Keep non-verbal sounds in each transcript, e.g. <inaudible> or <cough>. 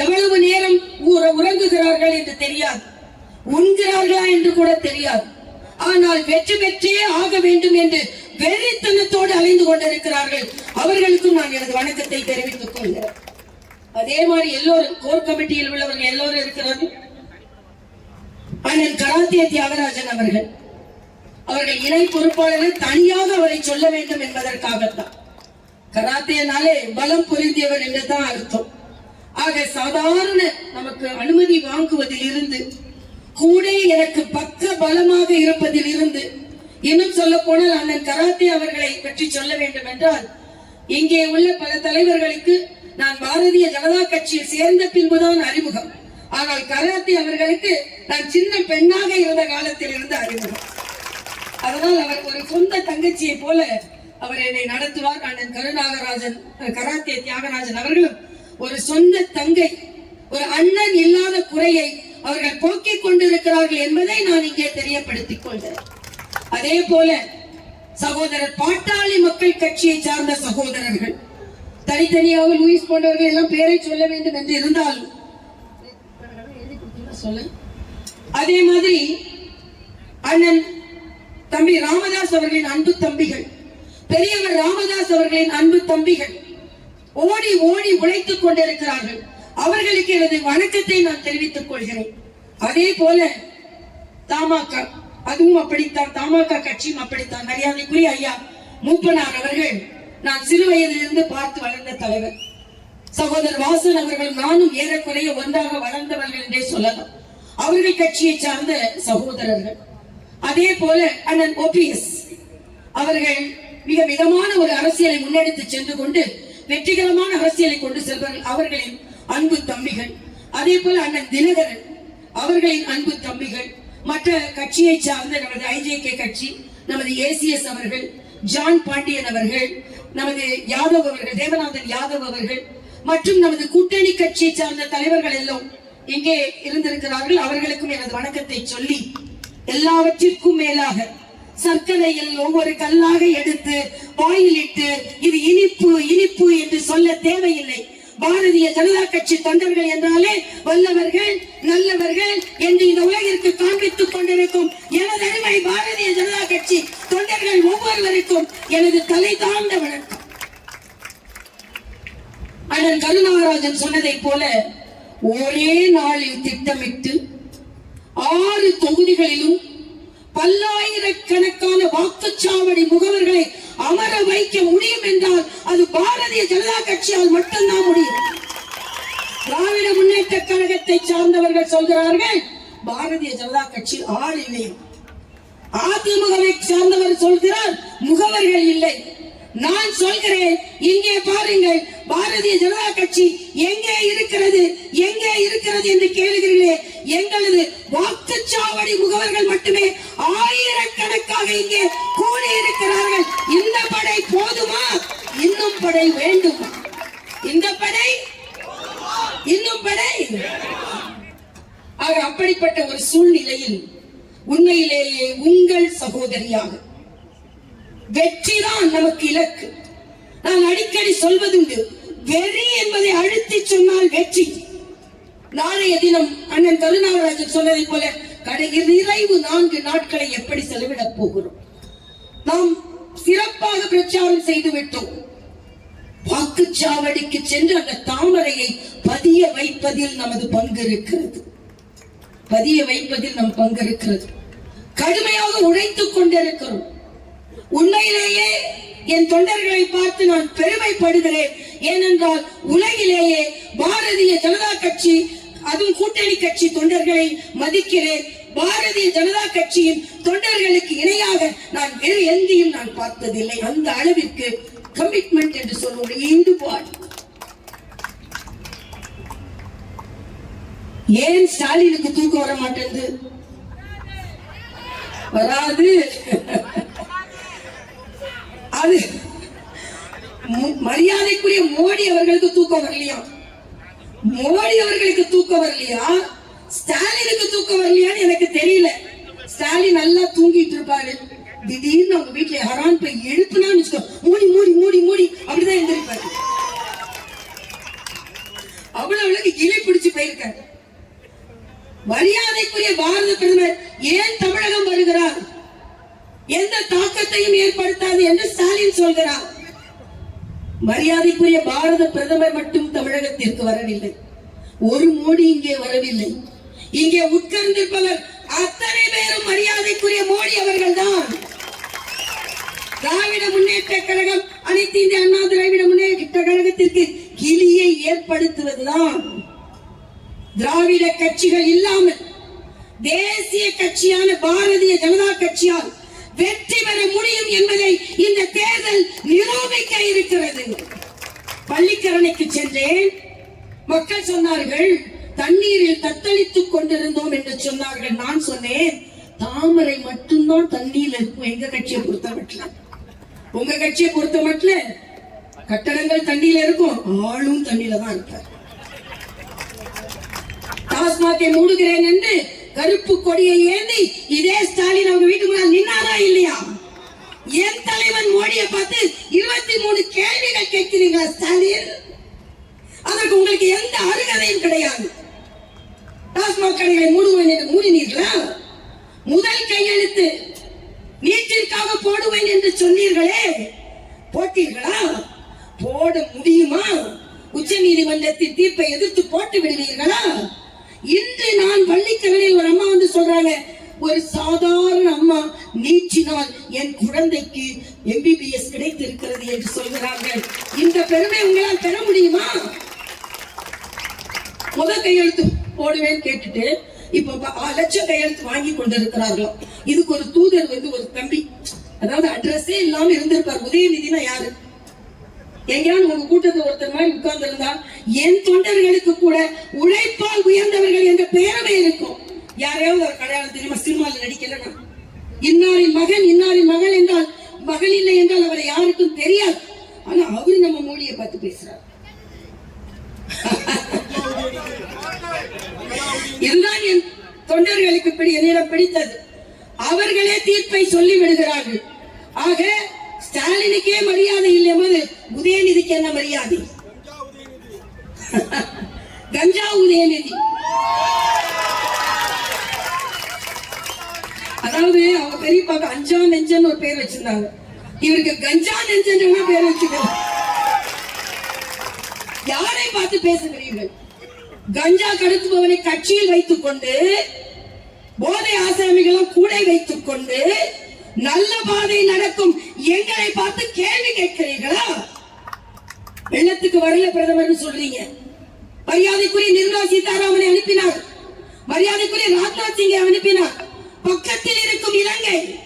எவ்வளவு நேரம் உறங்குகிறார்கள் என்று தெரியாது. உண்கிறார்களா என்று கூட தெரியாது. ஆனால் வெற்றி பெற்றே ஆக வேண்டும் என்று வெறித்தனத்தோடு அலைந்து கொண்டிருக்கிறார்கள். அவர்களுக்கும் நான் எனது வணக்கத்தை தெரிவித்துக் கொள்கிறேன். அதே மாதிரி எல்லோரும் கோர் கமிட்டியில் உள்ளவர்கள் எல்லோரும் இருக்கிறார்கள். அண்ணன் கராத்தே தியாகராஜன் அவர்கள். அவர்கள் இணை பொறுப்பாளர்கள் தனியாக அவரை சொல்ல வேண்டும் என்பதற்காகத்தான். கராத்தேனாலே பலம் பொருந்தியவர் என்றுதான் அர்த்தம். ஆக சாதாரண நமக்கு அனுமதி வாங்குவதில் இருந்து கூட எனக்கு பக்க பலமாக இருப்பதில் இருந்து இன்னும் சொல்ல போனால் அண்ணன் கராத்தே அவர்களை பற்றி சொல்ல வேண்டும் என்றால் இங்கே உள்ள பல தலைவர்களுக்கு நான் பாரதிய ஜனதா கட்சியில் சேர்ந்த பின்புதான் அறிமுகம். ஆனால் கராத்தே அவர்களுக்கு நான் சின்ன பெண்ணாக இருந்த காலத்தில் இருந்து அறிமுகம். அதனால் அவர் ஒரு சொந்த தங்கச்சியை போல அவர் என்னை நடத்துவார். அண்ணன் கருநாகராஜன் கராத்தே தியாகராஜன் அவர்களும் ஒரு சொந்த தங்கை ஒரு அண்ணன் இல்லாத குறையை அவர்கள் போக்கிக் கொண்டிருக்கிறார்கள் என்பதை நான் இங்கே தெரியப்படுத்திக் கொள்கிறேன். அதே போல சகோதரர் பாட்டாளி மக்கள் கட்சியை சார்ந்த சகோதரர்கள் தனித்தனியாக லூயிஸ் போன்றவர்கள் எல்லாம் பேரை சொல்ல வேண்டும் என்று இருந்தாலும் சொல்ல அதே மாதிரி அண்ணன் தம்பி ராமதாஸ் அவர்களின் அன்பு தம்பிகள் பெரியவர் ராமதாஸ் அவர்களின் அன்பு தம்பிகள் ஓடி ஓடி உழைத்துக் கொண்டிருக்கிறார்கள். அவர்களுக்கு எனது வணக்கத்தை நான் தெரிவித்துக் கொள்கிறேன். அதே போல தமாக அதுவும் அப்படித்தான். தமாக கட்சியும் அப்படித்தான். மரியாதைக்குரிய ஐயா மூப்பனார் அவர்கள் நான் சிறு வயதிலிருந்து பார்த்து வளர்ந்த தலைவர். சகோதரர் வாசன் அவர்கள் நானும் ஏறக்குறைய ஒன்றாக வளர்ந்தவர்கள் என்றே சொல்லலாம். அவர்கள் கட்சியை சார்ந்த சகோதரர்கள். அதே போல அண்ணன் ஓபிஎஸ் அவர்கள் மிக மிதமான ஒரு அரசியலை முன்னெடுத்து சென்று கொண்டு வெற்றிகரமான அரசியலை கொண்டு செல்வார்கள் அவர்களின் அன்பு தம்பிகள். அதே போல அண்ணன் தினகரன் அவர்களின் அன்பு தம்பிகள். மற்ற கட்சியை சார்ந்த நமது ஐஜேகே கட்சி நமது ஏசிஎஸ் அவர்கள் ஜான் பாண்டியன் அவர்கள் நமது யாதவ் அவர்கள் தேவநாதன் யாதவ் அவர்கள் மற்றும் நமது கூட்டணி கட்சியை சார்ந்த தலைவர்கள் எல்லாம் இங்கே இருந்திருக்கிறார்கள். அவர்களுக்கும் எனது வணக்கத்தை சொல்லி எல்லாவற்றிற்கும் மேலாக சர்க்கரையில் ஒவ்வொரு கல்லாக எடுத்து வாயிலிட்டு இது இனிப்பு இனிப்பு என்று சொல்ல தேவையில்லை. பாரதிய ஜனதா கட்சி தொண்டர்கள் என்றாலே வல்லவர்கள் நல்லவர்கள் என்று இந்த உலகிற்கு காண்பித்துக் கொண்டிருக்கும் எனது அருமை பாரதிய ஜனதா கட்சி தொண்டர்கள் ஒவ்வொருவருக்கும் எனது தலை தாழ்ந்த வணக்கம். அண்ணன் கருணாகராஜன் சொன்னதைப் போல ஒரே நாளில் திட்டமிட்டு ஆறு தொகுதிகளிலும் பல்லாயிரக்கணக்கான வாக்குச்சாவடி முகவர்களை அமர வைக்க முடியும் என்றால் அது பாரதிய ஜனதா கட்சியால் மட்டும்தான் முடியும். திராவிட முன்னேற்ற கழகத்தை சார்ந்தவர்கள் சொல்கிறார்கள் பாரதிய ஜனதா கட்சி ஆள் இல்லை. அதிமுகவை சார்ந்தவர் சொல்கிறார் முகவர்கள் இல்லை. நான் சொல்கிறேன் இங்கே பாருங்கள் பாரதிய ஜனதா கட்சி எங்கே இருக்கிறது எங்கே இருக்கிறது என்று கேளுகிறீர்களே எங்களது வாக்குச்சாவடி முகவர்கள் மட்டுமே ஆயிரக்கணக்காக இங்கே கூடி இருக்கிறார்கள் இந்த படை போதுமா? இன்னும் படை வேண்டுமா? இந்த படை? இன்னும் படை? அவர் அப்படிப்பட்ட ஒரு சூழ்நிலையில் உண்மையிலேயே உங்கள் சகோதரியாக வெற்றிதான் நமக்கு இலக்கு. நான் அடிக்கடி சொல்வதுண்டு வெறி என்பதை அழுத்தி சொன்னால் வெற்றி. நாளைய தினம் அண்ணன் கருணாகராஜன் சொன்னதை போல கடை நிறைவு நான்கு நாட்களை எப்படி செலவிடப் போகிறோம்? நாம் சிறப்பாக பிரச்சாரம் செய்து விட்டோம் வாக்குச்சாவடிக்கு சென்று அந்த தாமரையை பதிய வைப்பதில் நமது பங்கு இருக்கிறது. பதிய வைப்பதில் நம் பங்கு இருக்கிறது. கடுமையாக உழைத்துக் கொண்டிருக்கிறோம். உண்மையிலேயே என் தொண்டர்களை பார்த்து நான் பெருமைப்படுகிறேன். ஏனென்றால் உலகிலேயே பாரதிய ஜனதா கட்சி அதுவும் கூட்டணி கட்சி தொண்டர்களை மதிக்கிறேன். பாரதிய ஜனதா கட்சியின் தொண்டர்களுக்கு இணையாக நான் வேறு எந்தையும் நான் பார்த்ததில்லை. அந்த அளவிற்கு கமிட்மெண்ட் என்று சொல்லுவோம் ஈடுபாடு ஏன் ஸ்டாலினுக்கு தூக்கம் வர மாட்டேங்குது வராது. அது மு- மரியாதைக்குரிய மோடி அவர்களுக்கு தூக்கம் வரலையா? மோடி அவர்களுக்கு தூக்கம் வரலையா? ஸ்டாலினுக்கு தூக்கம் வரலையான்னு எனக்கு தெரியல. ஸ்டாலின் நல்லா தூங்கிட்டு இருப்பாரு. திடீர்னு அவங்க வீட்டுல ஹரான் போய் எழுப்புனான்னு வச்சுக்கோ. மூடி மூடி மூடி மூடி அப்படிதான் எழுந்திருப்பாரு. அவ்வளவு அளவுக்கு கிளி பிடிச்சு போயிருக்காரு. மரியாதைக்குரிய பாரத பிரதமர் ஏன் தமிழகம் வருகிறார்? எந்த தாக்கத்தையும் ஏற்படுத்தாது என்று ஸ்டாலின் சொல்கிறார். மரியாதைக்குரிய பாரத பிரதமர் மட்டும் தமிழகத்திற்கு வரவில்லை. ஒரு மோடி இங்கே வரவில்லை. இங்கே உட்கார்ந்திருப்பவர் அத்தனை பேரும் மரியாதைக்குரிய மோடி அவர்கள் தான் திராவிட முன்னேற்ற கழகம் அனைத்து இந்திய அண்ணா திராவிட முன்னேற்ற கழகத்திற்கு கிளியை ஏற்படுத்துவதுதான். திராவிட கட்சிகள் இல்லாமல் தேசிய கட்சியான பாரதிய ஜனதா கட்சியால் வெற்றி பெற முடியும் என்பதை இந்த தேர்தல் நிரூபிக்க இருக்கிறது. பள்ளிக்கரணைக்கு சென்றேன். மக்கள் சொன்னார்கள் தண்ணீரில் தத்தளித்துக் கொண்டிருந்தோம் என்று சொன்னார்கள். நான் சொன்னேன் தாமரை மட்டும்தான் தண்ணீர் இருக்கும். எங்க கட்சியை பொறுத்த மட்டும். உங்க கட்சியை பொறுத்த மட்டும். கட்டடங்கள் தண்ணியில இருக்கும். ஆளும் தண்ணியில தான் இருப்பார். டாஸ்மாகை மூடுகிறேன் என்று கருப்பு கொடியை ஏந்தி இதே ஸ்டாலின் அவங்க வீட்டுக்கு முன்னால் நின்னாரா இல்லையா? என் தலைவன் மோடியை பார்த்து இருபத்தி மூணு கேள்விகள் கேட்கிறீங்களா ஸ்டாலின்? அதற்கு உங்களுக்கு எந்த அருகதையும் கிடையாது. டாஸ்மாக் கடைகளை மூடுவேன் என்று மூடினீர்களா? முதல் கையெழுத்து நீட்டிற்காக போடுவேன் என்று சொன்னீர்களே. போட்டீர்களா? போட முடியுமா? உச்ச நீதிமன்றத்தின் தீர்ப்பை எதிர்த்து போட்டு விடுவீர்களா? இன்று நான் பள்ளிக்கவனில் ஒரு அம்மா வந்து சொல்றாங்க ஒரு சாதாரண அம்மா நீச்சினால் என் குழந்தைக்கு எம்பிபிஎஸ் கிடைத்திருக்கிறது என்று சொல்கிறார்கள். இந்த பெருமை உங்களால் பெற முடியுமா? முத கையெழுத்து போடுவேன் கேட்டுட்டு இப்ப லட்சம் கையெழுத்து வாங்கி கொண்டிருக்கிறார்களோ இதுக்கு ஒரு தூதர் வந்து ஒரு தம்பி அதாவது அட்ரஸே இல்லாம இருந்திருப்பார். உதயநிதினா யாரு? எங்கேயாவது ஒரு கூட்டத்தில் ஒருத்தர் மாதிரி உட்கார்ந்து இருந்தா என் தொண்டர்களுக்கு கூட உழைப்பால் உயர்ந்தவர்கள் என்ற பெயரவே இருக்கும். யாரையாவது ஒரு கடையாளம் தெரியுமா? சினிமாவில் நடிக்கலன்னா இன்னாரின் மகன் இன்னாரின் மகள் என்றால் மகள் இல்லை என்றால் அவரை யாருக்கும் தெரியாது. ஆனா அவரு நம்ம மொழியை பார்த்து பேசுறார். <laughs> இதுதான் என் தொண்டர்களுக்கு பிடி என்னிடம் பிடித்தது. அவர்களே தீர்ப்பை சொல்லி விடுகிறார்கள் ஆக ஸ்டாலினுக்கே மரியாதை இல்லை போது உதயநிதிக்கு என்ன மரியாதை? கஞ்சா உதயநிதி. அதாவது அவங்க பெரியப்பாக்கு அஞ்சா நெஞ்சன் ஒரு பேர் வச்சிருந்தாங்க. இவருக்கு கஞ்சா நெஞ்சன் பேர் வச்சுக்கிறாங்க யாரை பார்த்து பேசுகிறீர்கள்? கஞ்சா கடத்துபவனை கட்சியில் வைத்துக் கொண்டு போதை ஆசாமிகளும் கூடை வைத்துக் கொண்டு நல்ல பாதை நடக்கும். எங்களை பார்த்து கேள்வி கேட்கிறீர்களா? வெள்ளத்துக்கு வரல பிரதமர் சொல்றீங்க. மரியாதைக்குரிய நிர்மலா சீதாராமனை அனுப்பினார். மரியாதைக்குரிய ராஜ்நாத் சிங்கை அனுப்பினார். பக்கத்தில் இருக்கும் இலங்கை.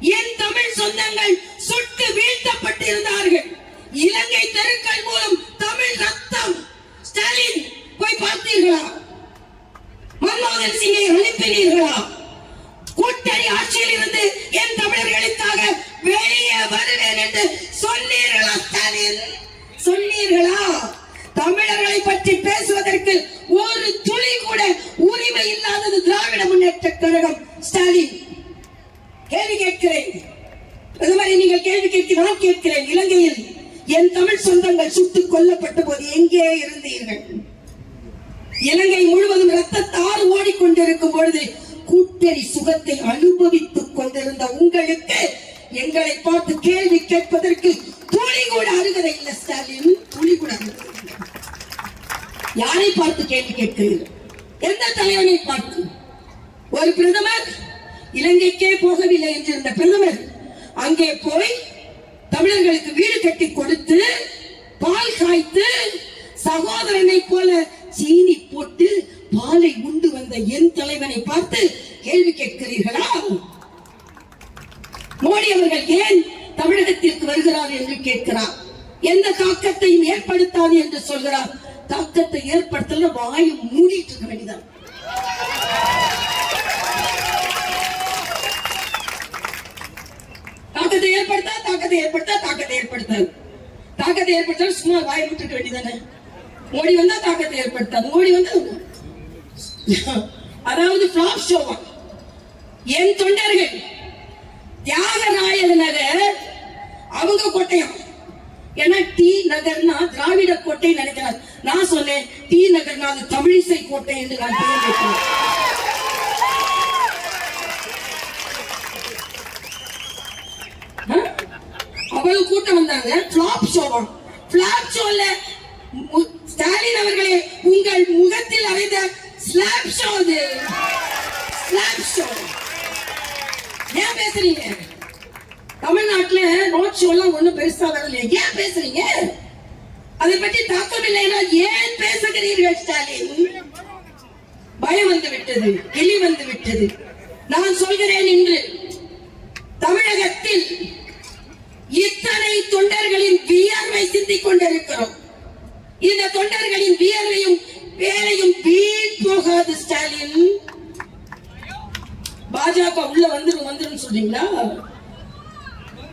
என் தமிழ் சொந்தங்கள் சுட்டு வீழ்த்தப்பட்டிருந்தார்கள். இலங்கை தெருக்கள் மூலம் தமிழ் ரத்தம். ஸ்டாலின் போய் பார்த்தீர்களா? மன்மோகன் சிங்கை அனுப்பினீர்களா? கூட்டணி ஆட்சியில் இருந்து என் தமிழர்களுக்காக வெளியே வருவேன் என்று சொன்னீர்களா ஸ்டாலின் சொன்னீர்களா? தமிழர்களை பற்றி பேசுவதற்கு ஒரு துளி கூட உரிமை இல்லாதது திராவிட முன்னேற்ற கழகம். ஸ்டாலின் கேள்வி கேட்கிறேன். பிரதமரை நீங்கள் கேள்வி கேட்க நான் கேட்கிறேன். இலங்கையில் என் தமிழ் சொந்தங்கள் சுட்டுக் கொல்லப்பட்ட போது எங்கே இருந்தீர்கள்? இலங்கை முழுவதும் ரத்தத்தாறு ஓடிக்கொண்டிருக்கும் பொழுது கூட்டணி சுகத்தை அனுபவித்துக் கொண்டிருந்த உங்களுக்கு எங்களை பார்த்து கேள்வி கேட்பதற்கு துளி கூட அருகதை இல்லை ஸ்டாலின். துளி கூட யாரை பார்த்து கேள்வி கேட்கிறீர்கள்? எந்த தலைவனை பார்த்து? ஒரு பிரதமர் இலங்கைக்கே போகவில்லை என்றிருந்த பிரதமர் அங்கே போய் தமிழர்களுக்கு வீடு கட்டி கொடுத்து பால் காய்த்து சகோதரனை போல சீனி போட்டு பாலை உண்டு வந்த என் தலைவனை பார்த்து கேள்வி கேட்கிறீர்களா? மோடி அவர்கள் ஏன் தமிழகத்திற்கு வருகிறார் என்று கேட்கிறார். எந்த தாக்கத்தையும் ஏற்படுத்தாது என்று சொல்கிறார். தாக்கத்தை ஏற்படுத்தல வாயை மூடிட்டு இருக்க வேண்டியதான் தாக்கத்தை ஏற்படுத்தா தாக்கத்தை ஏற்படுத்தா தாக்கத்தை ஏற்படுத்தாது தாக்கத்தை ஏற்படுத்தாலும் சும்மா வாய் விட்டுக்க வேண்டியதானே மோடி வந்தா தாக்கத்தை ஏற்படுத்தாது. மோடி வந்து <laughs> அதாவது பிளாப் ஷோவா என் தொண்டர்கள் தியாகராயர் நகர் அவங்க கோட்டையம் ஏன்னா டி நகர்னா திராவிட கோட்டை நினைக்கிறார். நான் சொன்னேன் டி நகர்னா அது தமிழிசை கோட்டை என்று நான் பெயர் அவ்வளவு கூட்டம் வந்தாங்க. பிளாப் ஷோவா பிளாப் ஷோல ஸ்டாலின் அவர்களே உங்கள் முகத்தில் அறைந்த ஸ்லாப் ஷோ அது ஸ்லாப் ஷோ ஏன் பேசுறீங்க? தமிழ்நாட்டுல ரோட் ஷோ எல்லாம் ஒண்ணும் பெருசா வரல. ஏன் பேசுறீங்க? அதை பற்றி தாக்கம் இல்லைன்னா ஏன் பேசுகிறீர்கள் ஸ்டாலின்? பயம் வந்து விட்டது. எலி வந்து விட்டது. நான் சொல்கிறேன் இன்று தமிழகத்தில் இத்தனை தொண்டர்களின் வியர்வை சிந்திக் கொண்டிருக்கிறோம். இந்த தொண்டர்களின் வியர்வையும் வந்துடும் சொல்றீங்களா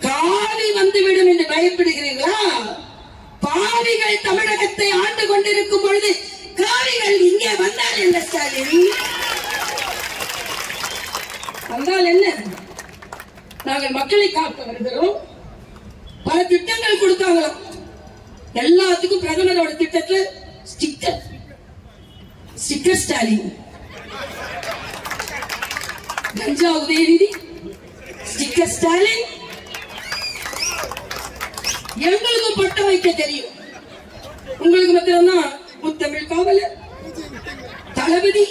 காவி வந்துவிடும் என்று பயப்படுகிறீர்களா? பாவிகள் தமிழகத்தை ஆண்டு கொண்டிருக்கும் பொழுது காவிகள் இங்கே வந்தால் என்ன ஸ்டாலின்? வந்தால் என்ன? நாங்கள் மக்களை காக்க வருகிறோம். பல திட்டங்கள் கொடுத்தாங்களாம். எல்லாத்துக்கும் பிரதமரோட திட்டத்துல ஸ்டிக்கர் ஸ்டிக்கர் ஸ்டாலின். கஞ்சா உதயநிதி. ஸ்டிக்கர் ஸ்டாலின்? எங்களுக்கும் பட்டம் வைக்க தெரியும். உங்களுக்கு மாத்திரம்தான் முத்தமிழ் காவலர் தளபதி.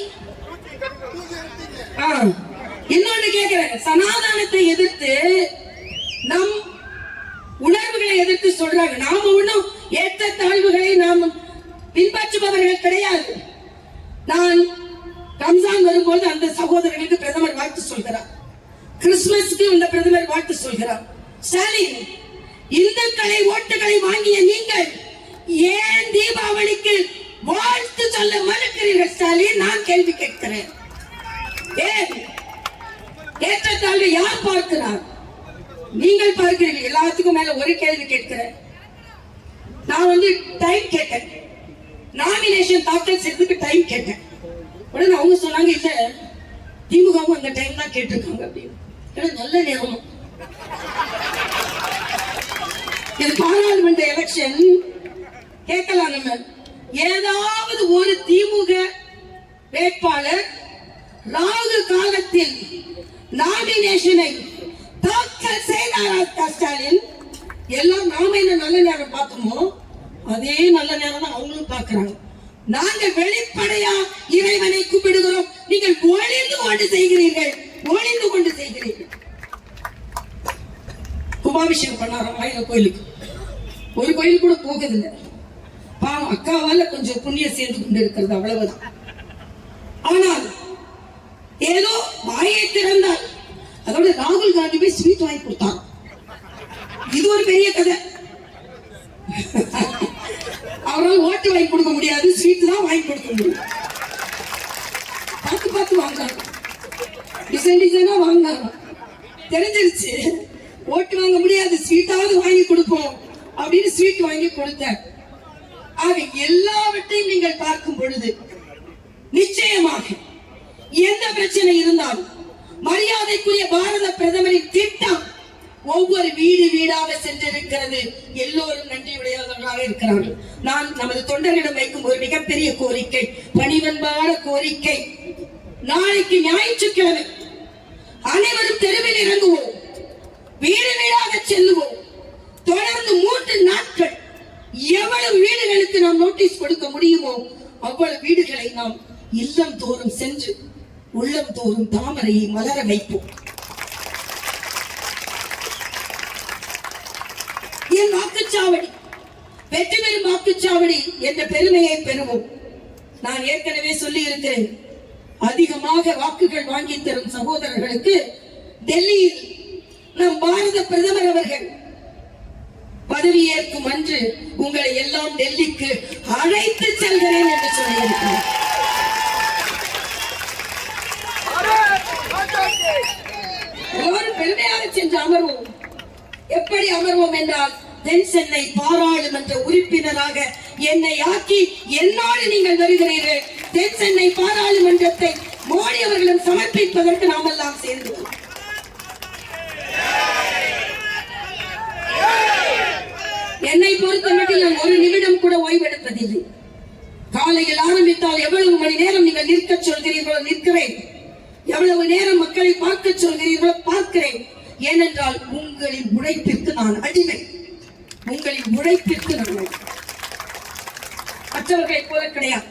இன்னொன்னு கேக்குறேன். சனாதானத்தை எதிர்த்து நம் உணர்வுகளை எதிர்த்து சொல்றாங்க. நாம ஒண்ணும் ஏற்ற தாழ்வுகளை நாம் பின்பற்றுபவர்கள் கிடையாது. நான் ரம்ஜான் வரும்போது அந்த சகோதரர்களுக்கு பிரதமர் வாழ்த்து சொல்கிறார். கிறிஸ்துமஸ்க்கு இந்த பிரதமர் வாழ்த்து சொல்கிறார். ஸ்டாலின் இந்துக்களை ஓட்டுகளை வாங்கிய நீங்கள் ஏன் தீபாவளிக்கு வாழ்த்து சொல்ல மறுக்கிறீர்கள் ஸ்டாலின் நான் கேள்வி கேட்கிறேன். ஏன்? ஏற்றத்தாழ்வு யார் பார்க்கிறார்? நீங்கள் பார்க்கிறீர்கள். எல்லாத்துக்கும் மேல ஒரு கேள்வி கேட்கிறேன். நான் வந்து டைம் கேட்டேன். நாமினேஷன் தாக்கல் செய்யறதுக்கு டைம் கேட்டேன். உடனே அவங்க சொன்னாங்க இல்ல திமுகவும் அந்த டைம் தான் கேட்டிருக்காங்க அப்படின்னு. ஏன்னா நல்ல நேரம் இது பாராளுமன்ற எலெக்ஷன் கேட்கலாம் நம்ம. ஏதாவது ஒரு திமுக வேட்பாளர் ராகு காலத்தில் நாமினேஷனை தாக்கல் செய்தாரா ஸ்டாலின்? எல்லாம் நாம என்ன நல்ல நேரம் பார்த்தோமோ அதே நல்ல நேரம் தான் அவங்களும் பார்க்கறாங்க. நாங்க வெளிப்படையா இறைவனை கும்பிடுகிறோம். நீங்கள் ஒளிந்து கொண்டு செய்கிறீர்கள். ஒளிந்து கொண்டு செய்கிறீர்கள். கும்பாபிஷேகம் பண்ணாராம் ஆயிரம் கோயிலுக்கு. ஒரு கோயில் கூட போகுதில்லை. பாவம் அக்காவால கொஞ்சம் புண்ணியம் சேர்ந்து கொண்டு இருக்கிறது அவ்வளவுதான். ஆனால் ஏதோ வாயை திறந்தால் அதோட ராகுல் காந்தி போய் ஸ்வீட் வாங்கி கொடுத்தான். இது ஒரு பெரிய கதை. அவரால் ஓட்டு வாங்கி கொடுக்க முடியாது ஸ்வீட் தான் வாங்கி கொடுக்க முடியும். பார்த்து பார்த்து வாங்குறாங்க டிசைன் டிசைனா வாங்க தெரிஞ்சிருச்சு. ஓட்டு வாங்க முடியாது. ஸ்வீட்டாவது வாங்கி கொடுப்போம். அப்படின்னு ஸ்வீட் வாங்கி கொடுத்தேன். ஆக எல்லாவற்றையும் நீங்கள் பார்க்கும் பொழுது நிச்சயமாக எந்த பிரச்சனை இருந்தாலும் மரியாதைக்குரிய பாரத பிரதமரின் திட்டம் ஒவ்வொரு வீடு வீடாக சென்றிருக்கிறது. எல்லோரும் நன்றியுடையவர்களாக இருக்கிறார்கள். நான் நமது தொண்டர்களிடம் வைக்கும் ஒரு மிகப்பெரிய கோரிக்கை பணிவன்பான கோரிக்கை. நாளைக்கு ஞாயிற்றுக்கிழமை அனைவரும் தெருவில் இறங்குவோம். வீடு வீடாக செல்லுவோம். தொடர்ந்து மூன்று நாட்கள் எவ்வளவு வீடுகளுக்கு நாம் நோட்டீஸ் கொடுக்க முடியுமோ அவ்வளவு வீடுகளை நாம் இல்லம் தோறும் சென்று உள்ளம் தோறும் தாமரையை மலர வைப்போம். என் வாக்குச்சாவடி வெற்றி பெறும் வாக்குச்சாவடி என்ற பெருமையை பெறுவோம். நான் ஏற்கனவே சொல்லி இருக்கிறேன் அதிகமாக வாக்குகள் வாங்கி தரும் சகோதரர்களுக்கு டெல்லியில் நம் பாரத பிரதமர் அவர்கள் பதவியேற்கும் அன்று உங்களை எல்லாம் டெல்லிக்கு அழைத்து செல்கிறேன் என்று சொல்லியிருக்கிறார். எல்லோரும் பெருமையாக சென்று அமர்வோம். எப்படி அமர்வோம் என்றால் தென் சென்னை பாராளுமன்ற உறுப்பினராக என்னை ஆக்கி என்னோடு நீங்கள் வருகிறீர்கள். தென் சென்னை பாராளுமன்றத்தை மோடி அவர்களும் சமர்ப்பிப்பதற்கு நாம் எல்லாம் சேர்ந்து என்னை பொறுத்த மட்டும் நான் ஒரு நிமிடம் கூட ஓய்வெடுப்பதில்லை. காலையில் ஆரம்பித்தால் எவ்வளவு மணி நேரம் நீங்கள் நிற்க சொல்கிறீர்களோ நிற்கிறேன் எவ்வளவு நேரம் மக்களை பார்க்க சொல்கிறீர்களோ பார்க்கிறேன். ஏனென்றால் உங்களின் உழைப்பிற்கு நான் அடிமை. உங்களின் உழைப்பிற்கு நான் மற்றவர்களை மற்றவர்களைப் போல கிடையாது.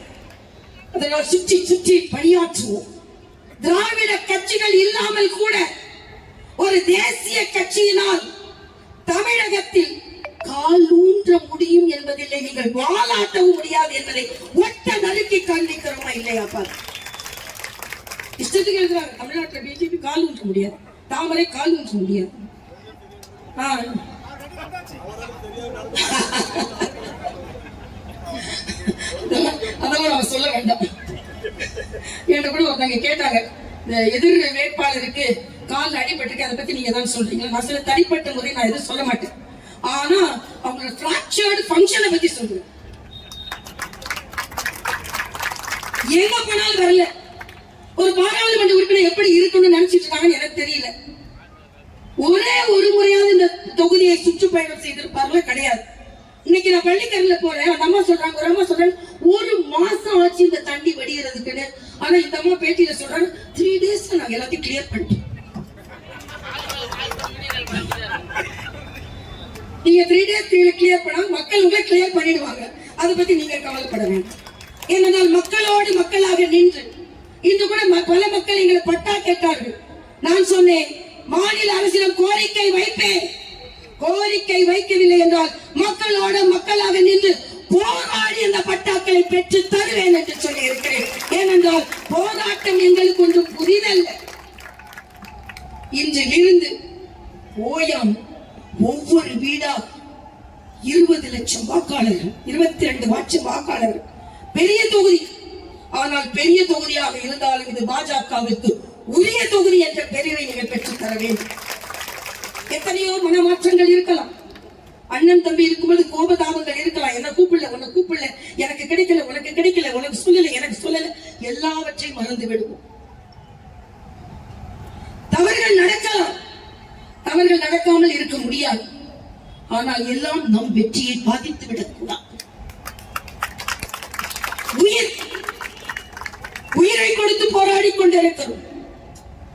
சுற்றி சுற்றி பணியாற்றுவோம். திராவிட கட்சிகள் இல்லாமல் கூட ஒரு தேசிய கட்சியினால் தமிழகத்தில் கால் ஊன்ற முடியும் என்பதில்லை. நீங்கள் வாலாட்டவும் முடியாது என்பதை ஒட்ட நறுக்கி காண்பிக்கிறோமா இல்லையாப்பா இஷ்டத்துக்கு எழுதுறாங்க. தமிழ்நாட்டில் பிஜேபி கால் ஊன்ற முடியாது. தாமரை கால் ஊன்ற முடியாது. ஆ. அதெல்லாம் நம்ம சொல்ல வேண்டாம். என்கிட்ட கூட ஒருத்தவங்க கேட்டாங்க இந்த எதிர் வேட்பாளருக்கு கால் அடிபட்டிருக்கு அதை பத்தி நீங்க தான் சொல்றீங்க நான் சில தனிப்பட்ட முறை நான் எதுவும் சொல்ல மாட்டேன். ஆனா அவங்களோட ஃபிராக்சர்டு ஃபங்க்ஷனை பத்தி சொல்றேன். எங்க போனாலும் வரல. ஒரு பாராளுமன்ற உறுப்பினர் எப்படி இருக்கணும்னு நினைச்சிட்டு இருக்காங்கன்னு எனக்கு தெரியல. ஒரே ஒரு முறையாவது இந்த தொகுதியை சுற்றுப்பயணம் செய்திருப்பார்கள்? கிடையாது. இன்னைக்கு நான் பள்ளிக்கரையில போறேன். அந்த அம்மா சொல்றாங்க ஒரு அம்மா சொல்றேன் ஒரு மாசம் ஆச்சு இந்த தண்ணி வடிகிறதுக்குன்னு ஆனா இந்த அம்மா பேட்டியில சொல்றாங்க த்ரீ டேஸ்ல நாங்க எல்லாத்தையும் கிளியர் பண்ணிட்டோம். நீங்க த்ரீ டேஸ் கிளியர் பண்ணா மக்கள் உங்களை கிளியர் பண்ணிடுவாங்க. அதை பத்தி நீங்க கவலைப்பட வேண்டாம். ஏனென்றால் மக்களோடு மக்களாக நின்று இன்று கூட பல மக்கள் எங்களை பட்டா கேட்டார்கள். நான் சொன்னேன் மாநில அரசிடம் கோரிக்கை வைப்பேன். கோரிக்கை வைக்கவில்லை என்றால் மக்களோட மக்களாக நின்று போராடி அந்த பட்டாக்களை பெற்று தருவேன் என்று சொல்லி இருக்கிறேன் ஏனென்றால் போராட்டம் எங்களுக்கு ஒன்றும் புதிதல்ல விழுந்து ஓயாம் ஒவ்வொரு வீடா இருபது லட்சம் வாக்காளர்கள் இருபத்தி ரெண்டு லட்சம் வாக்காளர்கள். பெரிய தொகுதி. ஆனால் பெரிய தொகுதியாக இருந்தாலும் இது பாஜகவிற்கு உரிய தொகுதி என்ற பெருமை நீங்கள் பெற்றுத் தர வேண்டும். எத்தனையோ மனமாற்றங்கள் இருக்கலாம். அண்ணன் தம்பி இருக்கும்போது கோபதாபங்கள் இருக்கலாம். என்ன கூப்பிடல உன்னை கூப்பிடல. எனக்கு கிடைக்கல உனக்கு கிடைக்கல உனக்கு சொல்லல எனக்கு சொல்லல. எல்லாவற்றையும் மறந்து விடுவோம். தவறுகள் நடக்கலாம். தவறுகள் நடக்காமல் இருக்க முடியாது. ஆனால் எல்லாம் நம் வெற்றியை பாதித்து விடக்கூடாது. உயிர். உயிரை கொடுத்து போராடி கொண்டிருக்கிறோம்.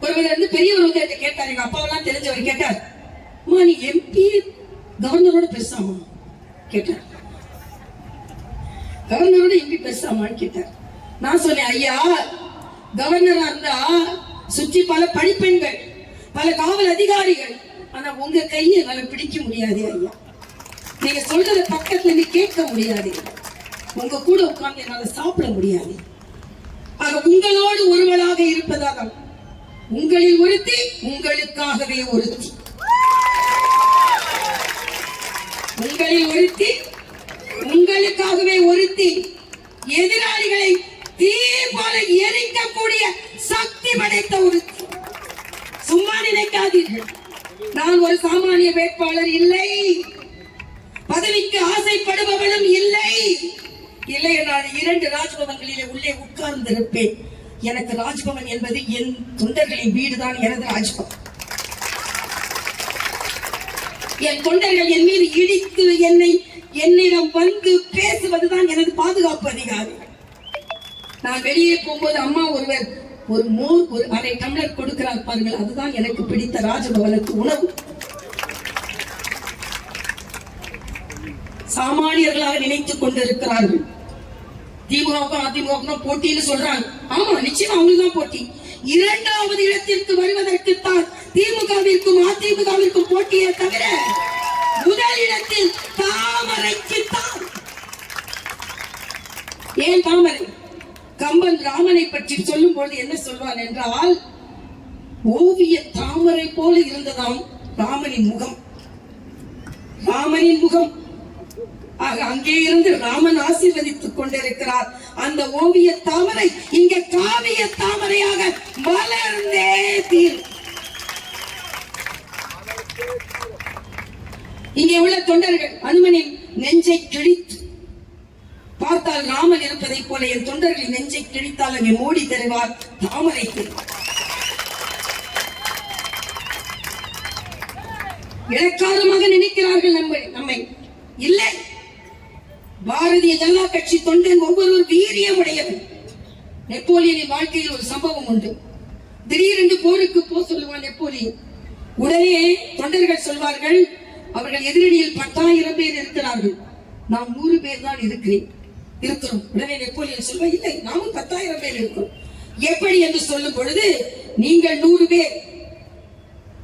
ஒருவர் வந்து பெரியவர் வந்து கேட்டார். எங்க அப்பாவெல்லாம் தெரிஞ்சவர் கேட்டார். அம்மா நீ எம்பி கவர்னரோட பேசாமா? கேட்டார். கவர்னரோட எம்பி பேசாமான்னு கேட்டார். நான் சொன்னேன் ஐயா கவர்னரா இருந்தா சுற்றி பல பணிப்பெண்கள் பல காவல் அதிகாரிகள் ஆனா உங்க கையை என்னால பிடிக்க முடியாது ஐயா. நீங்க சொல்றத பக்கத்துல இருந்து கேட்க முடியாது. உங்க கூட உட்கார்ந்து என்னால சாப்பிட முடியாது. ஆக உங்களோடு ஒருவளாக இருப்பதாக உங்களில் ஒருத்தி உங்களுக்காகவே ஒருத்தி. உங்களில் ஒருத்தி உங்களுக்காகவே ஒருத்தி எதிராளிகளை தீ போல எரிக்கக்கூடிய சக்தி படைத்த ஒருத்தி. சும்மா நினைக்காதீர்கள். நான் ஒரு சாமானிய வேட்பாளர் இல்லை. பதவிக்கு ஆசைப்படுபவளும் இல்லை. இல்லை நான் இரண்டு ராஜ்பவன்களிலே உள்ளே உட்கார்ந்திருப்பேன். எனக்கு ராஜ்பவன் என்பது என் தொண்டர்களின் வீடுதான் எனது ராஜ்பவன். என் தொண்டர்கள் என் மீது இடித்து என்னை என்னிடம் வந்து பேசுவதுதான் எனது பாதுகாப்பு அதிகாரி நான் வெளியே போகும்போது அம்மா ஒருவர் ஒரு மோர் ஒரு அரை டம்ளர் கொடுக்கிறார் பாருங்கள். அதுதான் எனக்கு பிடித்த ராஜபவனுக்கு உணவு. சாமானியர்களாக நினைத்துக் கொண்டிருக்கிறார்கள். திமுகவுக்கும் அதிமுகவுக்கும் போட்டின்னு சொல்றாங்க. ஆமா நிச்சயம் அவங்களுக்கு தான் போட்டி. இரண்டாவது இடத்திற்கு வருவதற்குத்தான் திமுகவிற்கும் அதிமுகவிற்கும் போட்டியே தவிர முதல் இடத்தில் தாமரைக்குத்தான். ஏன் தாமரை? கம்பன் ராமனை பற்றி சொல்லும் பொழுது என்ன சொல்வான் என்றால் ஓவிய தாமரை போல இருந்ததாம் ராமனின் முகம். ராமனின் முகம். ஆக அங்கே இருந்து ராமன் ஆசீர்வதித்துக் கொண்டிருக்கிறார். அந்த ஓவிய தாமரை இங்க காவிய தாமரையாக வளர்ந்தே தீரும். இங்கே உள்ள தொண்டர்கள் அனுமனின் நெஞ்சை கிழித்து பார்த்தால் ராமன் இருப்பதைப் போல என் தொண்டர்களின் நெஞ்சை கிழித்தால் அங்கே மோடி தருவார் தாமரை தருவார் இலக்காரமாக நினைக்கிறார்கள் நம்மை நம்மை. இல்லை பாரதிய ஜனதா கட்சி தொண்டன் ஒவ்வொருவர் வீரியம் உடையவன் நெப்போலியனின் வாழ்க்கையில் ஒரு சம்பவம் உண்டு. திடீரென்று போருக்கு போ சொல்லுவான் நெப்போலியன். உடனே தொண்டர்கள் சொல்வார்கள் அவர்கள் எதிரணியில் பத்தாயிரம் பேர் இருக்கிறார்கள். நாம் நூறு பேர் தான் இருக்கிறேன். இருக்கிறோம். உடனே நெப்போலியன் சொல்வா இல்லை நாமும் பத்தாயிரம் பேர் இருக்கிறோம். எப்படி என்று சொல்லும் பொழுது நீங்கள் நூறு பேர்.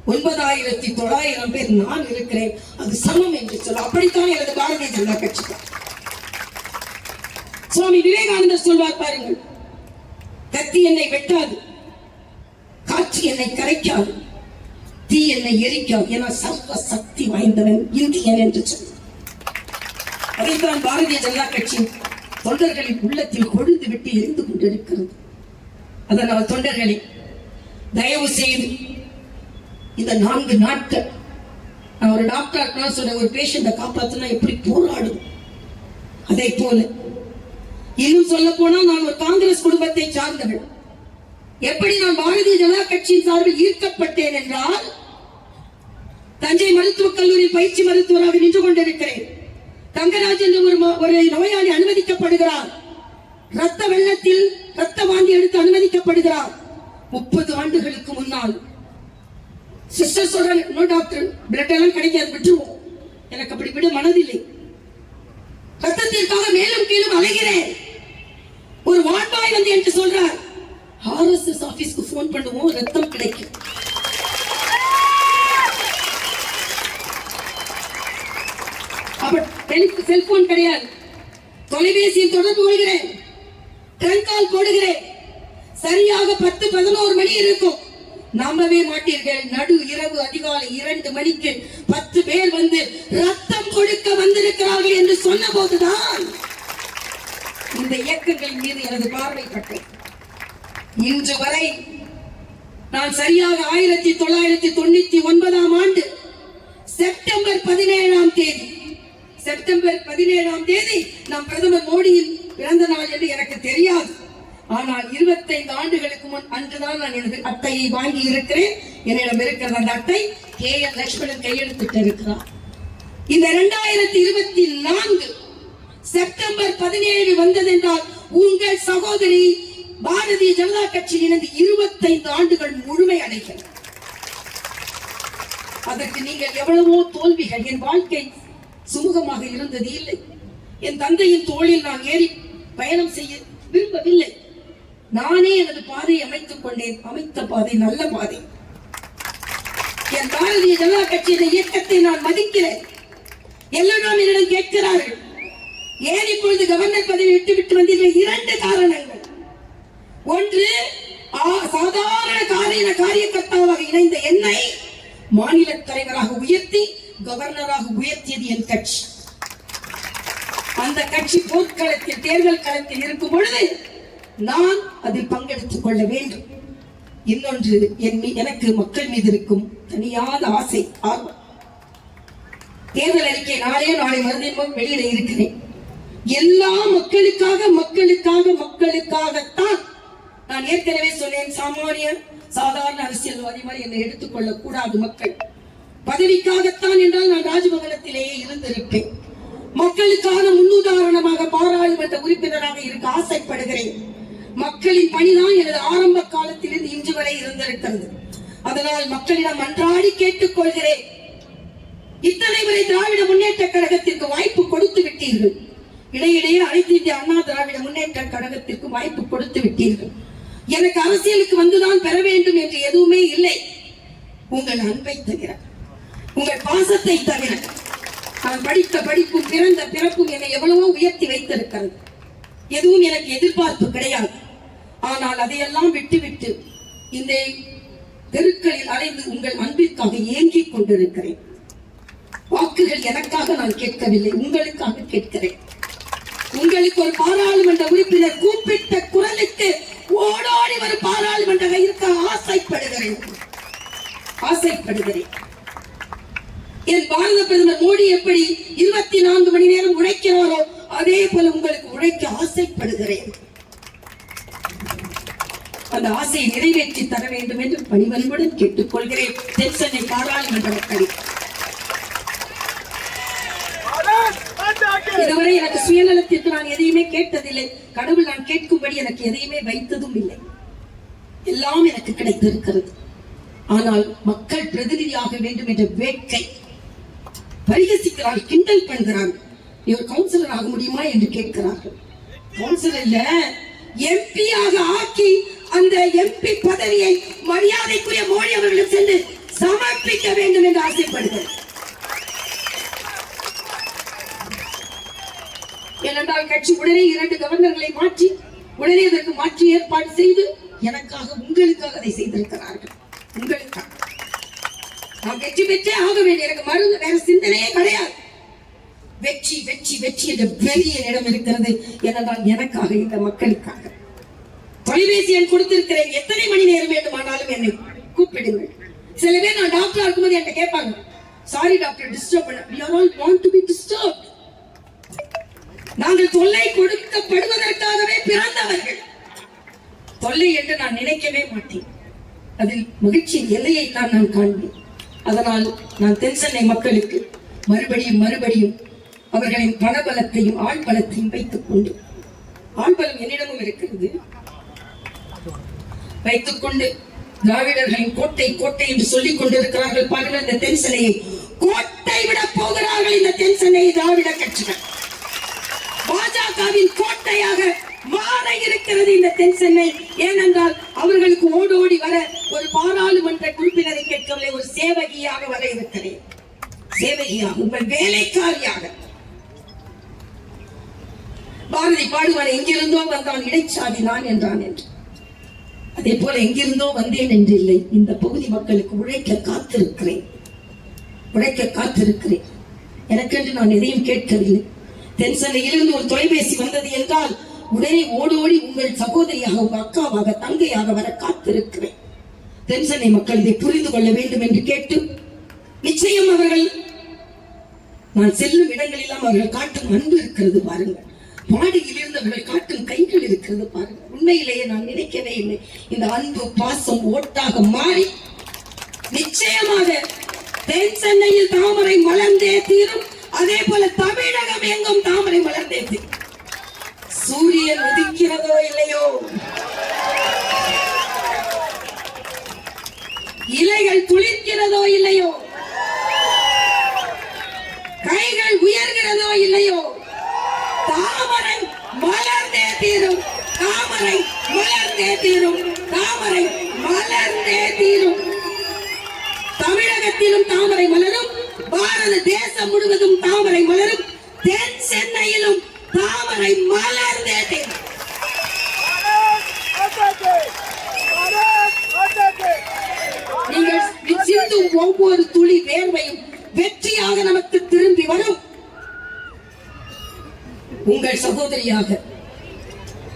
ஒன்பதாயிரத்தி தொள்ளாயிரம் பேர் நான் இருக்கிறேன். அது சமம் என்று சொல்ல அப்படித்தான் எனது பாரதிய ஜனதா கட்சி. சுவாமி விவேகானந்தர் சொல்வார் பாருங்கள் கத்தி என்னை வெட்டாது காற்று என்னை கரைக்காது தீ என்னை எரிக்காது என சர்வ சக்தி வாய்ந்தவன் இந்தியன் என்று சொன்னார். அதைத்தான் பாரதிய ஜனதா கட்சி தொண்டர்களின் உள்ளத்தில் கொழுந்து விட்டு எரிந்து கொண்டிருக்கிறது. அதனால் தொண்டர்களை தயவு செய்து இந்த நான்கு நாட்கள் நான் ஒரு டாக்டர் சொன்ன ஒரு பேஷண்ட்டை காப்பாற்றினா எப்படி போராடும் அதே போல இன்னும் சொல்ல போனால் நான் ஒரு காங்கிரஸ் குடும்பத்தை சார்ந்தவள் எப்படி நான் பாரதிய ஜனதா கட்சியின் சார்பில் ஈர்க்கப்பட்டேன் என்றால் தஞ்சை மருத்துவக் கல்லூரி பயிற்சி மருத்துவராக நின்று கொண்டிருக்கிறேன். தங்கராஜ் என்று ஒரு ஒரு நோயாளி அனுமதிக்கப்படுகிறார். ரத்த வெள்ளத்தில் ரத்த வாந்தி எடுத்து அனுமதிக்கப்படுகிறார். முப்பது ஆண்டுகளுக்கு முன்னால். சிஸ்டர் சொல்றாங்க நோ டாக்டர் பிளட் எல்லாம் கிடைக்காது விட்டுருவோம். எனக்கு அப்படி விட மனதில்லை. ரத்தத்திற்காக மேலும் கீழும் அலைகிறேன். ஒரு வந்து என்று சொல்றார் ஆர்எஸ்எஸ் ஆபீஸ்க்கு போன் பண்ணுவோம் ரத்தம் கிடைக்கும். அப்ப செல்போன் கிடையாது. தொலைபேசியில் தொடர்பு கொள்கிறேன். ட்ரங்க் கால் போடுகிறேன். சரியாக பத்து பதினோரு மணி இருக்கும். நம்பவே மாட்டீர்கள். நடு இரவு அதிகாலை இரண்டு மணிக்கு பத்து பேர் வந்து ரத்தம் கொடுக்க வந்திருக்கிறார்கள் என்று சொன்ன போதுதான் இந்த இயக்கங்கள் மீது எனது பார்வை பார்வைப்பட்டது இன்று வரை நான் சரியாக ஆயிரத்தி தொள்ளாயிரத்தி தொண்ணூத்தி ஒன்பதாம் ஆண்டு செப்டம்பர் பதினேழாம் தேதி செப்டம்பர் பதினேழாம் தேதி நாம் பிரதமர் மோடியின் பிறந்த நாள் என்று எனக்கு தெரியாது. ஆனால் 25 ஆண்டுகளுக்கு முன் அன்றுதான் நான் எனது அட்டையை வாங்கி இருக்கிறேன் என்னிடம் இருக்கிற அந்த அட்டை. கே என் லட்சுமணன் கையெழுத்திட்டு இருக்கிறார் இந்த இரண்டாயிரத்தி இருபத்தி நான்கு செப்டம்பர் பதினேழு வந்ததென்றால் உங்கள் சகோதரி பாரதிய ஜனதா கட்சி இணைந்து இருபத்தைந்து ஆண்டுகள் முழுமை அடைகிறது. அதற்கு நீங்கள் எவ்வளவோ தோல்விகள் என் வாழ்க்கை சுமூகமாக இருந்தது இல்லை. என் தந்தையின் தோளில் நான் ஏறி பயணம் செய்ய விரும்பவில்லை. நானே எனது பாதையை அமைத்துக் கொண்டேன். அமைத்த பாதை நல்ல பாதை. என் பாரதிய ஜனதா கட்சியின் இயக்கத்தை நான் மதிக்கிறேன். எல்லாம் என்னிடம் கேட்கிறார்கள். ஏன் இப்பொழுது கவர்னர் பதவி விட்டு விட்டு வந்தீர்கள்? இரண்டு காரணங்கள். ஒன்று சாதாரண காரிய காரியகர்த்தாவாக இணைந்த என்னை மாநில தலைவராக உயர்த்தி கவர்னராக உயர்த்தியது என் கட்சி. அந்த கட்சி போர்க்களத்தில் தேர்தல் களத்தில் இருக்கும் பொழுது நான் அதில் பங்கெடுத்துக் கொள்ள வேண்டும். இன்னொன்று என் எனக்கு மக்கள் மீது இருக்கும் தனியாத ஆசை ஆர்வம். தேர்தல் அறிக்கை நாளே நாளை மறுதினம் வெளியிட இருக்கிறேன். எல்லா மக்களுக்காக மக்களுக்காக மக்களுக்காகத்தான் நான் ஏற்கனவே சொன்னேன் சாமானிய சாதாரண அரசியல்வாதி மாதிரி என்னை எடுத்துக்கொள்ள கூடாது மக்கள். பதவிக்காகத்தான் என்றால் நான் ராஜ்பவனத்திலேயே இருந்திருப்பேன். மக்களுக்கான முன்னுதாரணமாக பாராளுமன்ற உறுப்பினராக இருக்க ஆசைப்படுகிறேன். மக்களின் பணிதான் எனது ஆரம்ப காலத்திலிருந்து இன்று வரை இருந்திருக்கிறது. அதனால் மக்களிடம் அன்றாடி கேட்டுக்கொள்கிறேன் இத்தனை வரை திராவிட முன்னேற்ற கழகத்திற்கு வாய்ப்பு கொடுத்து விட்டீர்கள். இடையிலேயே அனைத்து இந்திய அண்ணா திராவிட முன்னேற்ற கழகத்திற்கு வாய்ப்பு கொடுத்து விட்டீர்கள். எனக்கு அரசியலுக்கு வந்துதான் பெற வேண்டும் என்று எதுவுமே இல்லை. உங்கள் அன்பை தவிர உங்கள் பாசத்தை தவிர நான் படித்த படிப்பும் பிறந்த பிறப்பும் என்னை எவ்வளவோ உயர்த்தி வைத்திருக்கிறது. எதுவும் எனக்கு எதிர்பார்ப்பு கிடையாது. ஆனால் அதையெல்லாம் விட்டுவிட்டு இந்த தெருக்களில் அலைந்து உங்கள் அன்பிற்காக ஏங்கிக் கொண்டிருக்கிறேன். வாக்குகள் எனக்காக நான் கேட்கவில்லை உங்களுக்காக கேட்கிறேன். உங்களுக்கு ஒரு பாராளுமன்ற உறுப்பினர் கூப்பிட்ட குரலுக்கு ஓடோடி ஒரு பாராளுமன்ற இருக்க ஆசைப்படுகிறேன். ஆசைப்படுகிறேன். என் பாரத பிரதமர் மோடி எப்படி இருபத்தி நான்கு மணி நேரம் உழைக்கிறாரோ அதே போல உங்களுக்கு உழைக்க ஆசைப்படுகிறேன். அந்த ஆசையை நிறைவேற்றி தர வேண்டும் என்று பணிவன்புடன் கேட்டுக்கொள்கிறேன். தென் சென்னை பாராளுமன்ற மக்களில் இதுவரை எனக்கு சுயநலத்திற்கு நான் எதையுமே கேட்டதில்லை. கடவுள் நான் கேட்கும்படி எனக்கு எதையுமே வைத்ததும் இல்லை. எல்லாம் எனக்கு கிடைத்திருக்கிறது. ஆனால் மக்கள் பிரதிநிதியாக வேண்டும் என்ற வேட்கை பரிகசிக்கிறார்கள் கிண்டல் பண்ணுகிறார்கள் இவர் கவுன்சிலர் ஆக முடியுமா என்று கேட்கிறார்கள். கவுன்சிலர் இல்ல. எம்பியாக ஆக்கி அந்த எம்பி பதவியை மரியாதைக்குரிய மோடி அவர்களும் சென்று சமர்ப்பிக்க வேண்டும் என்று ஆசைப்படுகிறார் ஏனென்றால் கட்சி உடனே இரண்டு கவர்னர்களை மாற்றி உடனே அதற்கு மாற்றி ஏற்பாடு செய்து எனக்காக உங்களுக்காக அதை செய்திருக்கிறார்கள். உங்களுக்காக. நான் வெற்றி பெற்றே ஆக வேண்டிய எனக்கு மருந்து வேற சிந்தனையே கிடையாது. வெற்றி வெற்றி வெற்றி என்ற பெரிய இடம் இருக்கிறது ஏனென்றால் எனக்காக இந்த மக்களுக்காக. தொலைபேசி எண் கொடுத்திருக்கிறேன். எத்தனை மணி நேரம் வேண்டுமானாலும் என்னை கூப்பிடுங்கள். சில பேர் நான் டாக்டரா இருக்கும்போது என்கிட்ட கேட்பாங்க. சாரி டாக்டர் டிஸ்டர்ப் பண்ண we are all want to be disturbed. நாங்கள் தொல்லை கொடுக்கப்படுவதற்காகவே பிறந்தவர்கள். தொல்லை என்று நான் நினைக்கவே மாட்டேன். அதில் மகிழ்ச்சியின் எல்லையை தான் நான் காண்பேன். அதனால் நான் தென் சென்னை மக்களுக்கு மறுபடியும் மறுபடியும் அவர்களின் பணபலத்தையும் ஆள் பலத்தையும் வைத்துக் கொண்டு ஆள்பலம் என்னிடமும் இருக்கிறது. வைத்துக் கொண்டு திராவிடர்களின் கோட்டை கோட்டை என்று சொல்லிக் கொண்டிருக்கிறார்கள் பாருங்கள் இந்த தென் சென்னையை. கோட்டை விட போகிறார்கள் இந்த தென் சென்னை திராவிட கட்சிகள். பாஜகவின் கோட்டையாக மாற இருக்கிறது இந்த தென் சென்னை. ஏனென்றால் அவர்களுக்கு ஓடோடி வர ஒரு பாராளுமன்ற உறுப்பினரை கேட்கவில்லை ஒரு சேவகியாக வர இருக்கிறேன் சேவகியாக உங்கள் வேலைக்காரியாக. பாரதி பாடுவார் எங்கிருந்தோ வந்தான் இடைச்சாதி நான் என்றான் என்று. அதே போல எங்கிருந்தோ வந்தேன் என்று இல்லை இந்த பகுதி மக்களுக்கு உழைக்க காத்திருக்கிறேன். உழைக்க காத்திருக்கிறேன். எனக்கென்று நான் எதையும் கேட்கவில்லை. தென் சென்னையிலிருந்து ஒரு தொலைபேசி வந்தது என்றால் உடனே ஓடோடி உங்கள் சகோதரியாக உங்க அக்காவாக தங்கையாக வர காத்திருக்கிறேன். தென் சென்னை மக்கள் இதை புரிந்து கொள்ள வேண்டும் என்று கேட்டு நிச்சயம் அவர்கள் நான் செல்லும் இடங்களெல்லாம் அவர்கள் காட்டும் அன்பு இருக்கிறது பாருங்கள். மாடியில் அவர்கள் காட்டும் கைகள் இருக்கிறது பாருங்கள். உண்மையிலேயே நான் நினைக்கவே இல்லை. இந்த அன்பு பாசம் ஓட்டாக மாறி நிச்சயமாக தென் சென்னையில் தாமரை மலர்ந்தே தீரும். அதே போல தமிழகம் எங்கும் தாமரை மலர்ந்தே சூரியன் உதிக்கிறதோ இல்லையோ? இலைகள் துளிர்க்கிறதோ இல்லையோ? கைகள் உயர்கிறதோ இல்லையோ? தாமரை மலர்ந்தே தீரும். தாமரை மலர்ந்தே தீரும். தாமரை மலர்ந்தே தீரும். தமிழகத்திலும் தாமரை மலரும். பாரத தேசம் முழுவதும் தாமரை மலரும் தென் சென்னையிலும் தாமரை மலர்ந்தே நீங்கள் சிந்தும் ஒவ்வொரு துளி வேர்வையும் வெற்றியாக நமக்கு திரும்பி வரும். உங்கள் சகோதரியாக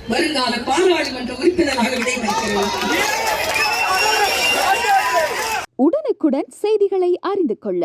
வருங்கால பாராளுமன்ற உறுப்பினராக விடைபெறுகிறேன். உடனுக்குடன் செய்திகளை அறிந்து கொள்ள